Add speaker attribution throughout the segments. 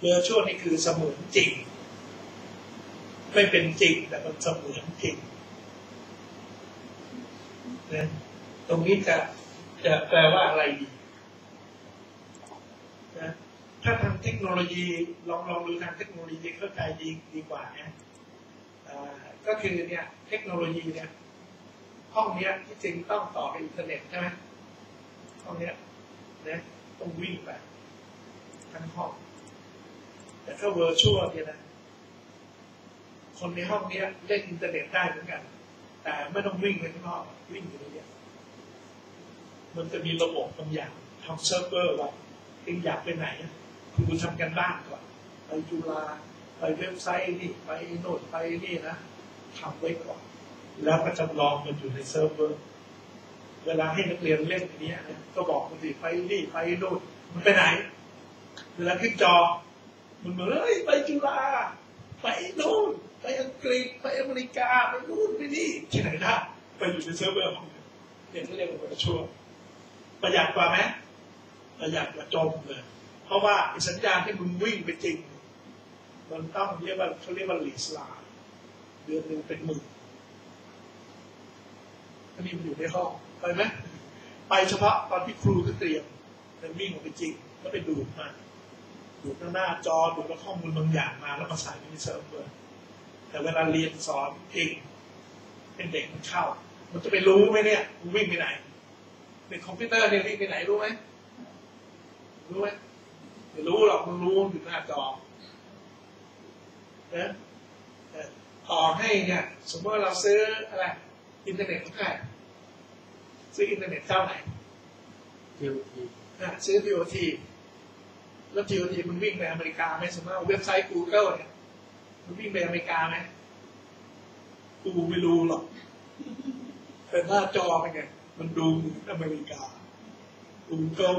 Speaker 1: เวอร์ชวนี่คือเสมือนจริง ไม่เป็นจริงแต่มันเสมือนจริงนะตรงนี้จะจะแปลว่าอะไรดีนะถ้าทางเทคโนโลยีลองลองดูทางเทคโนโลยีเข้าใจดีดีกว่านะก็คือเนี่ยเทคโนโลยีเนี่ยห้องเนี้ยที่จริงต้องต่อกับอินเทอร์เน็ตใช่ไหมห้องเนี้ยนะต้องวิ่งไป แต่ถ้าเวอร์ชวลเนี่ยนะ คนในห้องเนี้ยเล่นอินเทอร์เน็ตได้เหมือนกัน แต่ไม่ต้องวิ่งไปข้างนอกวิ่งอยู่ในเนี้ยมันจะมีระบบบางอย่างทำเซิร์ฟเวอร์ไว้เองอยากไปไหนคุณทำกันบ้านก่อนไปจุฬาไปเว็บไซต์นี่ไปโน่นไปนี่นะทำไว้ก่อน แล้วก็จำลองมันอยู่ในเซิร์ฟเวอร์ เวลาให้นักเรียนเล่นอันเนี้ก็บอกมันสิไปนี่ไปโน่นมันไปไหน เวลาขึ้นจอ มันเหมือนเฮ้ยไปจุฬาไปโน่นไปอังกฤษไปอเมริกาไปนู่นไปนี่ที่ไหนได้ไปอยู่ในเซิร์ฟเวอร์ของมันเนี่เรียกว่าชั่วประหยัดกว่าไหมประหยัดกว่าจมเลยเพราะว่าสัญญาณที่มึงวิ่งไปจริง มันต้องเรียกว่าเขาเรียกว่าลีสลาเดือนหนึ่งเป็นหมื่นอันนี้มันอยู่ในห้องไปไหมไปเฉพาะตอนที่ครูก็เตรียมมันวิ่งออกไปจริง แล้วไปดูดมา ดูดข้างหน้าจอดูดแล้วข้อมูลบางอย่างมาแล้วมาใส่ในเซิร์ฟเวอร์แต่เวลาเรียนสอนเองเป็นเด็กมันเข้า มันจะไปรู้ไหมเนี่ยมันวิ่งไปไหนในคอมพิวเตอร์เนี่ยวิ่งไปไหนรู้ไหมรู้ไหมไม่รู้หรอกมันรู้อยู่หน้าจอนะแต่ต่อให้เนี่ยสมมติว่าเราซื้ออะไรอินเทอร์เน็ตเท่าไหร่ซื้ออินเทอร์เน็ตเจ้าไหน
Speaker 2: ทีโอที
Speaker 1: อะซื้อ TOT แล้ว TOT มันวิ่งไปอเมริกาไหมสมมติว่าเว็บไซต์ Google เนี่ยมันวิ่งไปอเมริกาไหมกูไม่รู้หรอกแต่หน้าจอเป็นไงมันดูอเมริกา Google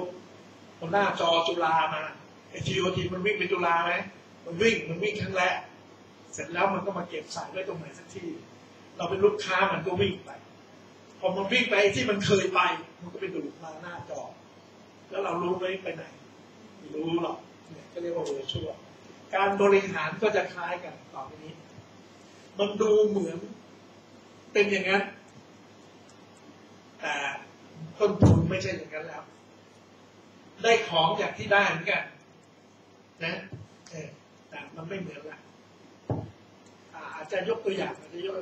Speaker 1: มันหน้าจอจุฬามาไอ้ TOT มันวิ่งไปจุฬาไหมมันวิ่งมันวิ่งครั้งแรกเสร็จแล้วมันก็มาเก็บสายไว้ตรงไหนสักที่ เราเป็นลูกค้ามันก็วิ่งไปพอมันวิ่งไปที่มันเคยไป มันก็ไปดูมาหน้าจอ แล้วเรารู้ไหมไปไหน รู้หรอกเนี่ยก็เรียกว่าเวอร์ชวลการบริหารก็จะคล้ายกันต่อไปนี้ มันดูเหมือนเป็นอย่างนั้น แต่ต้นทุนไม่ใช่อย่างนั้นแล้ว ได้ของจากที่ได้เหมือนกัน นะแต่มันไม่เหมือนละอาจจะยกตัวอย่างอาจจะยก